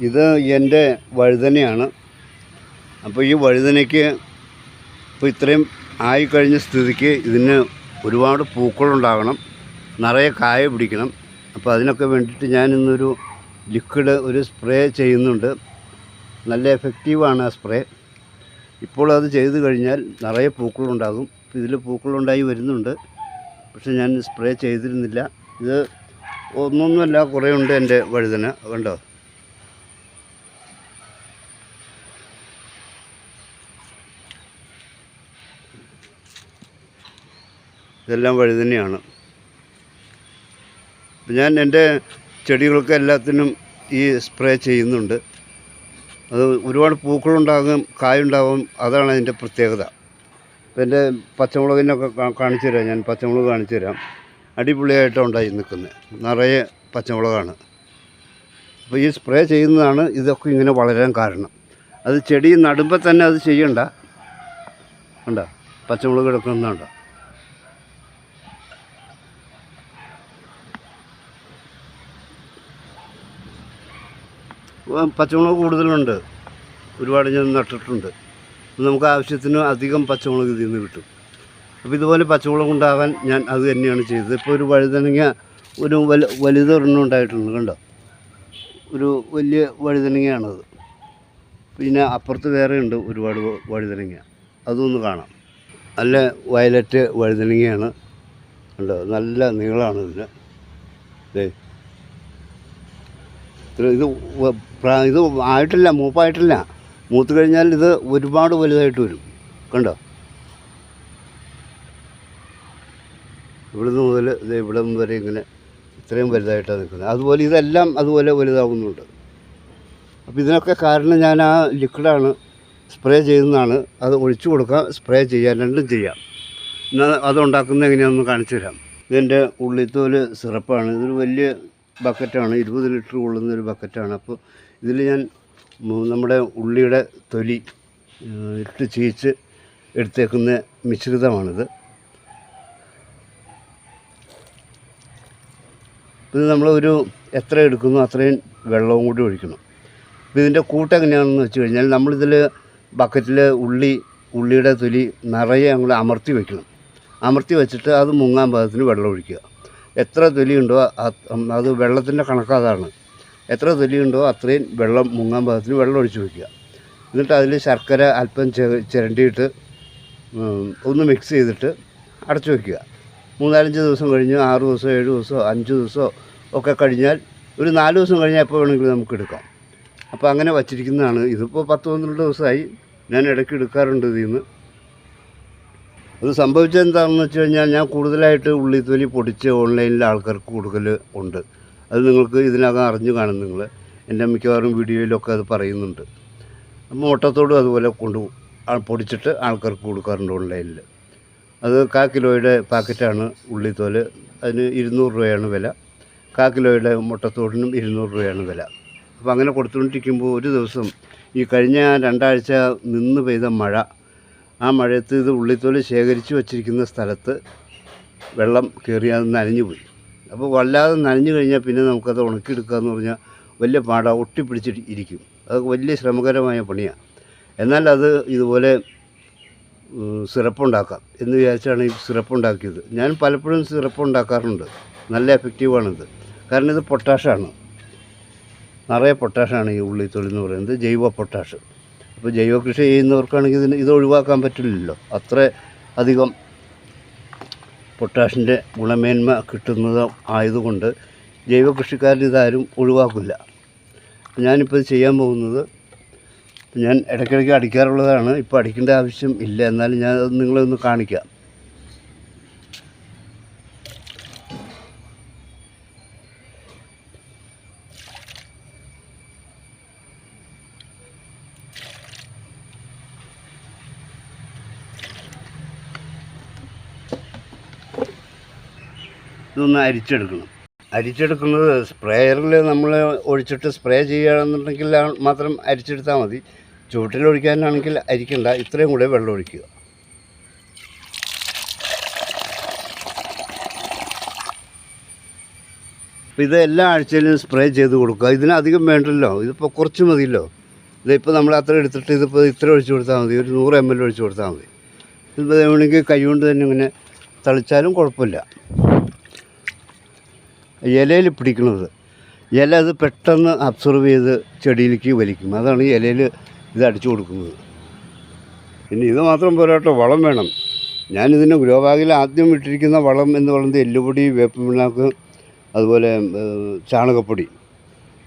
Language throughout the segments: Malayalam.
ഇത് എന്റെ വഴുതനയാണ്. അപ്പോൾ ഈ വഴുതനയ്ക്ക് ഇപ്പോൾ ഇത്രയും ആയിക്കഴിഞ്ഞ സ്ഥിതിക്ക് ഇതിന് ഒരുപാട് പൂക്കളുണ്ടാകണം. നിറയെ കായ പിടിക്കണം. അപ്പോൾ അതിനൊക്കെ വേണ്ടിയിട്ട് ഞാനിന്നൊരു ലിക്വിഡ് ഒരു സ്പ്രേ ചെയ്യുന്നുണ്ട്. നല്ല എഫക്റ്റീവാണ് ആ സ്പ്രേ. ഇപ്പോൾ അത് ചെയ്തു കഴിഞ്ഞാൽ നിറയെ പൂക്കളുണ്ടാകും. ഇതിൽ പൂക്കളുണ്ടായി വരുന്നുണ്ട്. പക്ഷെ ഞാൻ സ്പ്രേ ചെയ്തിരുന്നില്ല. ഇത് ഒന്നൊന്നുമല്ല കുറേ ഉണ്ട് എന്റെ വഴുതന. കണ്ടോ? ഇതെല്ലാം വഴി തന്നെയാണ്. ഞാൻ എന്റെ ചെടികൾക്ക് എല്ലാത്തിനും ഈ സ്പ്രേ ചെയ്യുന്നുണ്ട്. അത് ഒരുപാട് പൂക്കളുണ്ടാകും കായുണ്ടാകും അതാണ് അതിന്റെ പ്രത്യേകത. ഇപ്പം എന്റെ പച്ചമുളകിനൊക്കെ കാണിച്ചു തരാം ഞാൻ പച്ചമുളക് കാണിച്ചു തരാം. അടിപൊളിയായിട്ടാണ് ഉണ്ടായി നിൽക്കുന്നത്. നിറയെ പച്ചമുളകാണ്. അപ്പോൾ ഈ സ്പ്രേ ചെയ്യുന്നതാണ് ഇതൊക്കെ ഇങ്ങനെ വളരാൻ കാരണം. അത് ചെടി നടുമ്പോൾ തന്നെ അത് ചെയ്യണ്ട. കണ്ടോ? പച്ചമുളക് കിടക്കുന്നുണ്ടോ പച്ചമുളക് കൂടുതലുണ്ട്. ഒരുപാട് ഞാൻ നട്ടിട്ടുണ്ട്. നമുക്ക് ആവശ്യത്തിന് അധികം പച്ചമുളക് ഇതിൽ നിന്ന് കിട്ടും. അപ്പോൾ ഇതുപോലെ പച്ചമുളക് ഉണ്ടാവാൻ ഞാൻ അത് തന്നെയാണ് ചെയ്തത്. ഇപ്പോൾ ഒരു വഴുതനങ്ങ ഒരു വല വലുതൊരെണ്ണം ഉണ്ടായിട്ടുണ്ട് കണ്ടോ? ഒരു വലിയ വഴുതനങ്ങയാണത്. പിന്നെ അപ്പുറത്ത് വേറെ ഉണ്ട് ഒരുപാട് വഴുതനങ്ങ. അതൊന്ന് കാണാം. നല്ല വയലറ്റ് വഴുതനങ്ങയാണ്. കണ്ടോ? നല്ല നീളമാണ് ഇതിന്. ദേ. ഇത്ര ഇത് ഇത് ആയിട്ടില്ല മൂപ്പായിട്ടില്ല. മൂത്ത് കഴിഞ്ഞാൽ ഇത് ഒരുപാട് വലുതായിട്ട് വരും. കണ്ടോ? ഇവിടുന്ന് മുതൽ ഇത് ഇവിടെ വരെ ഇങ്ങനെ ഇത്രയും വലുതായിട്ടാണ് നിൽക്കുന്നത്. അതുപോലെ ഇതെല്ലാം അതുപോലെ വലുതാകുന്നുണ്ട് അപ്പോൾ ഇതിനൊക്കെ കാരണം ഞാൻ ആ ലിക്വിഡാണ് സ്പ്രേ ചെയ്യുന്നതാണ്. അത് ഒഴിച്ചു കൊടുക്കാം സ്പ്രേ ചെയ്യാം രണ്ടും ചെയ്യാം. എന്നാൽ അതുണ്ടാക്കുന്നത് എങ്ങനെയാണെന്ന് കാണിച്ചു തരാം. ഇതിന്റെ ഉള്ളിത്തോൽ സിറപ്പാണ്. ഇതൊരു വലിയ ബക്കറ്റാണ് ഇരുപത് ലിറ്റർ കൊള്ളുന്ന ഒരു ബക്കറ്റാണ്. അപ്പോൾ ഇതിൽ ഞാൻ നമ്മുടെ ഉള്ളിയുടെ തൊലി ഇട്ട് ചീച്ച് എടുത്തേക്കുന്ന മിശ്രിതമാണിത്. ഇത് നമ്മൾ ഒരു എത്ര എടുക്കുന്നു അത്രയും വെള്ളവും കൂടി ഒഴിക്കണം. അപ്പോൾ ഇതിന്റെ കൂട്ട് എങ്ങനെയാണെന്ന് വെച്ച് കഴിഞ്ഞാൽ നമ്മളിതിൽ ബക്കറ്റിൽ ഉള്ളി ഉള്ളിയുടെ തൊലി നിറയെ അങ്ങോട്ട് അമർത്തി വയ്ക്കണം അമർത്തി വെച്ചിട്ട് അത് മുങ്ങാൻ പാകത്തിന് വെള്ളം ഒഴിക്കുക. എത്ര തൊലിയുണ്ടോ അത് വെള്ളത്തിന്റെ കണക്കാതാണ്. എത്ര തൊലിയുണ്ടോ അത്രയും വെള്ളം മുങ്ങാൻ പാകത്തിന് വെള്ളം ഒഴിച്ച് വയ്ക്കുക. എന്നിട്ട് അതിൽ ശർക്കര അല്പം ചിരണ്ടിയിട്ട് ഒന്ന് മിക്സ് ചെയ്തിട്ട് അടച്ചു വയ്ക്കുക. മൂന്നാലഞ്ച് ദിവസം കഴിഞ്ഞ് ആറ് ദിവസം ഏഴ് ദിവസമോ അഞ്ച് ദിവസമോ ഒക്കെ കഴിഞ്ഞാൽ ഒരു നാല് ദിവസം കഴിഞ്ഞാൽ എപ്പോൾ വേണമെങ്കിലും നമുക്ക് എടുക്കാം. അപ്പോൾ അങ്ങനെ വച്ചിരിക്കുന്നതാണ്. ഇതിപ്പോൾ പത്ത് പന്ത്രണ്ട് ദിവസമായി ഞാൻ ഇടയ്ക്ക് എടുക്കാറുണ്ട് ഇതിൽ നിന്ന്. അത് സംഭവിച്ചെന്താണെന്ന് വെച്ച് കഴിഞ്ഞാൽ ഞാൻ കൂടുതലായിട്ട് ഉള്ളിത്തൊലി പൊടിച്ച് ഓൺലൈനിൽ ആൾക്കാർക്ക് കൊടുക്കൽ ഉണ്ട്. അത് നിങ്ങൾക്ക് ഇതിനകം അറിഞ്ഞു കാണും നിങ്ങൾ. എന്റെ മിക്കവാറും വീഡിയോയിലൊക്കെ അത് പറയുന്നുണ്ട്. മോട്ടത്തോടും അതുപോലെ കൊണ്ടു പൊടിച്ചിട്ട് ആൾക്കാർക്ക് കൊടുക്കാറുണ്ട് ഓൺലൈനിൽ. അത് കാ കിലോയുടെ പാക്കറ്റാണ് ഉള്ളിത്തോൽ. അതിന് ഇരുന്നൂറ് രൂപയാണ് വില. കാ കിലോയുടെ മുട്ടത്തോടിനും ഇരുന്നൂറ് രൂപയാണ് വില. അപ്പോൾ അങ്ങനെ കൊടുത്തുകൊണ്ടിരിക്കുമ്പോൾ ഒരു ദിവസം ഈ കഴിഞ്ഞ രണ്ടാഴ്ച നിന്ന് പെയ്ത മഴ ആ മഴയത്ത് ഇത് ഉള്ളിത്തോൽ ശേഖരിച്ച് വച്ചിരിക്കുന്ന സ്ഥലത്ത് വെള്ളം കയറി അത് നനഞ്ഞു പോയി. അപ്പോൾ വല്ലാതെ നനഞ്ഞു കഴിഞ്ഞാൽ പിന്നെ നമുക്കത് ഉണക്കിയെടുക്കുക എന്ന് പറഞ്ഞാൽ വലിയ പാടാ ഒട്ടിപ്പിടിച്ചിട്ട് ഇരിക്കും. അത് വലിയ ശ്രമകരമായ പണിയാണ് എന്നാൽ അത് ഇതുപോലെ സിറപ്പുണ്ടാക്കാം എന്ന് വിചാരിച്ചാണ് ഈ സിറപ്പുണ്ടാക്കിയത്. ഞാൻ പലപ്പോഴും സിറപ്പ് ഉണ്ടാക്കാറുണ്ട് നല്ല എഫക്റ്റീവാണിത്. കാരണം ഇത് പൊട്ടാഷാണ്. നിറയെ പൊട്ടാഷാണ് ഈ ഉള്ളിത്തൊലി എന്ന് പറയുന്നത്. ജൈവ പൊട്ടാഷ്. അപ്പോൾ ജൈവ കൃഷി ചെയ്യുന്നവർക്കാണെങ്കിൽ ഇതിന് ഇത് ഒഴിവാക്കാൻ പറ്റില്ലല്ലോ. അത്ര അധികം പൊട്ടാഷിന്റെ ഗുണമേന്മ കിട്ടുന്നത് ആയതുകൊണ്ട് ജൈവ കൃഷിക്കാരിൽ ഇതാരും ഒഴിവാക്കില്ല. ഞാനിപ്പോൾ ചെയ്യാൻ പോകുന്നത് ഞാൻ ഇടയ്ക്കിടയ്ക്ക് അടിക്കാറുള്ളതാണ്. ഇപ്പോൾ അടിക്കേണ്ട ആവശ്യം ഇല്ല. എന്നാലും ഞാൻ അത് നിങ്ങളെ ഒന്ന് കാണിക്കാം. ഇതൊന്ന് അരിച്ചെടുക്കണം. അരിച്ചെടുക്കുന്നത് സ്പ്രേയറിൽ നമ്മൾ ഒഴിച്ചിട്ട് സ്പ്രേ ചെയ്യുകയാണെന്നുണ്ടെങ്കിൽ മാത്രം അരിച്ചെടുത്താൽ മതി. ചുവട്ടിൽ ഒഴിക്കാനാണെങ്കിൽ അരിക്കണ്ട ഇത്രയും കൂടെ വെള്ളം ഒഴിക്കുക. അപ്പോൾ ഇത് എല്ലാ ആഴ്ചയിലും സ്പ്രേ ചെയ്ത് കൊടുക്കുക. ഇതിനധികം വേണ്ടല്ലോ ഇതിപ്പോൾ കുറച്ച് മതിയല്ലോ. ഇതിപ്പോൾ നമ്മൾ അത്ര എടുത്തിട്ട് ഇതിപ്പോൾ ഇത്ര ഒഴിച്ചു കൊടുത്താൽ മതി ഒരു നൂറ് എം എൽ ഒഴിച്ചു കൊടുത്താൽ മതി. ഇതിപ്പോൾ വേണമെങ്കിൽ കൈ കൊണ്ട് തന്നെ ഇങ്ങനെ തളിച്ചാലും കുഴപ്പമില്ല. ഇലയിൽ പിടിക്കുന്നത് ഇല അത് പെട്ടെന്ന് അബ്സർവ് ചെയ്ത് ചെടിയിലേക്ക് വലിക്കും. അതാണ് ഇലയിൽ ഇത് അടിച്ചു കൊടുക്കുന്നത്. പിന്നെ ഇത് മാത്രം പോരാട്ടോ വളം വേണം. ഞാനിതിന്റെ ഗ്രോ ബാഗിൽ ആദ്യം ഇട്ടിരിക്കുന്ന വളം എന്ന് പറയുന്നത് എല്ലുപൊടി വേപ്പ് പിണ്ണാക്ക് അതുപോലെ ചാണകപ്പൊടി.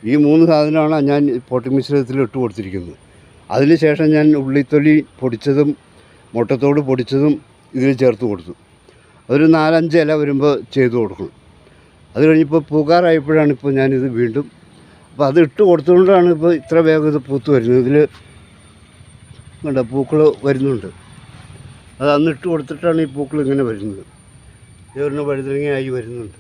ഈ മൂന്ന് സാധനമാണ് ഞാൻ പോട്ടി മിശ്രിതത്തിൽ ഇട്ട് കൊടുത്തിരിക്കുന്നത്. അതിനുശേഷം ഞാൻ ഉള്ളിത്തൊലി പൊടിച്ചതും മുട്ടത്തോട് പൊടിച്ചതും ഇതിൽ ചേർത്ത് കൊടുത്തു. അതൊരു നാലഞ്ച് ഇല വരുമ്പോൾ ചെയ്തു കൊടുക്കണം. അത് കഴിഞ്ഞിപ്പോൾ പൂക്കാറായപ്പോഴാണ് ഇപ്പോൾ ഞാനിത് വീണ്ടും അപ്പോൾ അത് ഇട്ട് കൊടുത്തുകൊണ്ടാണ് ഇപ്പോൾ ഇത്ര വേഗം ഇത് പൂത്ത് വരുന്നത്. ഇതിൽ കണ്ട പൂക്കൾ വരുന്നുണ്ട്. അത് അന്ന് ഇട്ട് കൊടുത്തിട്ടാണ് ഈ പൂക്കൾ ഇങ്ങനെ വരുന്നത്. ഇതൊരു വഴുതനങ്ങയായി വരുന്നുണ്ട്.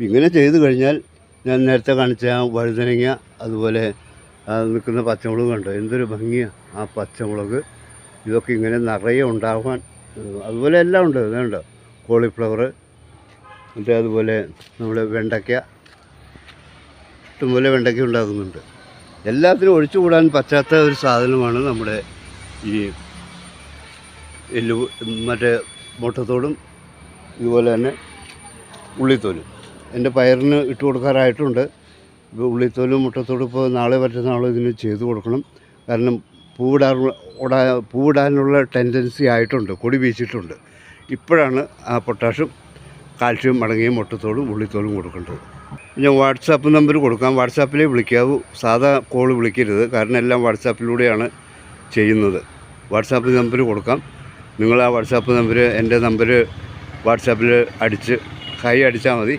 ഇങ്ങനെ ചെയ്ത് കഴിഞ്ഞാൽ ഞാൻ നേരത്തെ കാണിച്ച ആ വഴുതനങ്ങ അതുപോലെ നിൽക്കുന്ന പച്ചമുളക് കണ്ടോ എന്തൊരു ഭംഗിയാണ് ആ പച്ചമുളക് ഇതൊക്കെ ഇങ്ങനെ നിറയെ ഉണ്ടാകാൻ അതുപോലെ എല്ലാം ഉണ്ട് ഇതുണ്ട്? കോളിഫ്ലവർ മറ്റേ അതുപോലെ നമ്മുടെ വെണ്ടയ്ക്ക ഇഷ്ടംപോലെ വെണ്ടയ്ക്ക ഉണ്ടാകുന്നുണ്ട് എല്ലാത്തിനും ഒഴിച്ചുകൂടാൻ പറ്റാത്ത ഒരു സാധനമാണ് നമ്മുടെ ഈ എല്ലു മറ്റേ മുട്ടത്തോടും ഇതുപോലെ തന്നെ ഉള്ളിത്തോലും. എന്റെ പയറിന് ഇട്ട് കൊടുക്കാറായിട്ടുണ്ട്. ഇപ്പോൾ ഉള്ളിത്തോലും മുട്ടത്തോടും ഇപ്പോൾ നാളെ മറ്റന്നാളോ ഇതിന് ചെയ്തു കൊടുക്കണം. കാരണം ഉടാ പൂവിടാനുള്ള ടെൻഡൻസി ആയിട്ടുണ്ട് കൊടി വീശിയിട്ടുണ്ട്. ഇപ്പോഴാണ് ആ പൊട്ടാഷും കാൽഷ്യം അടങ്ങിയ മുട്ടത്തോടും ഉള്ളിത്തോടും കൊടുക്കേണ്ടത്. ഞാൻ വാട്സാപ്പ് നമ്പർ കൊടുക്കാം. വാട്സാപ്പിലേ വിളിക്കാവൂ. സാധാ കോൾ വിളിക്കരുത്. കാരണം എല്ലാം വാട്സാപ്പിലൂടെയാണ് ചെയ്യുന്നത്. വാട്സാപ്പ് നമ്പർ കൊടുക്കാം. നിങ്ങൾ ആ വാട്സാപ്പ് നമ്പർ എന്റെ നമ്പർ വാട്സാപ്പിൽ അടിച്ച് കൈ അടിച്ചാൽ മതി.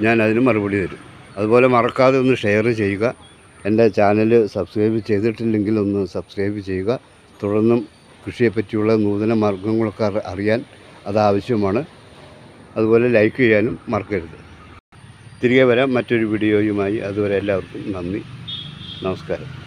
ഞാൻ അതിന് മറുപടി തരും. അതുപോലെ മറക്കാതെ ഒന്ന് ഷെയർ ചെയ്യുക. എന്റെ ചാനൽ സബ്സ്ക്രൈബ് ചെയ്തിട്ടില്ലെങ്കിൽ ഒന്ന് സബ്സ്ക്രൈബ് ചെയ്യുക. തുടർന്നും കൃഷിയെപ്പറ്റിയുള്ള നൂതന മാർഗങ്ങളൊക്കെ അറിയാൻ അത് ആവശ്യമാണ് അതുപോലെ ലൈക്ക് ചെയ്യാനും മറക്കരുത്. തിരികെ വരാം. മറ്റൊരു വീഡിയോയുമായി അതുവരെ എല്ലാവർക്കും നന്ദി. നമസ്കാരം.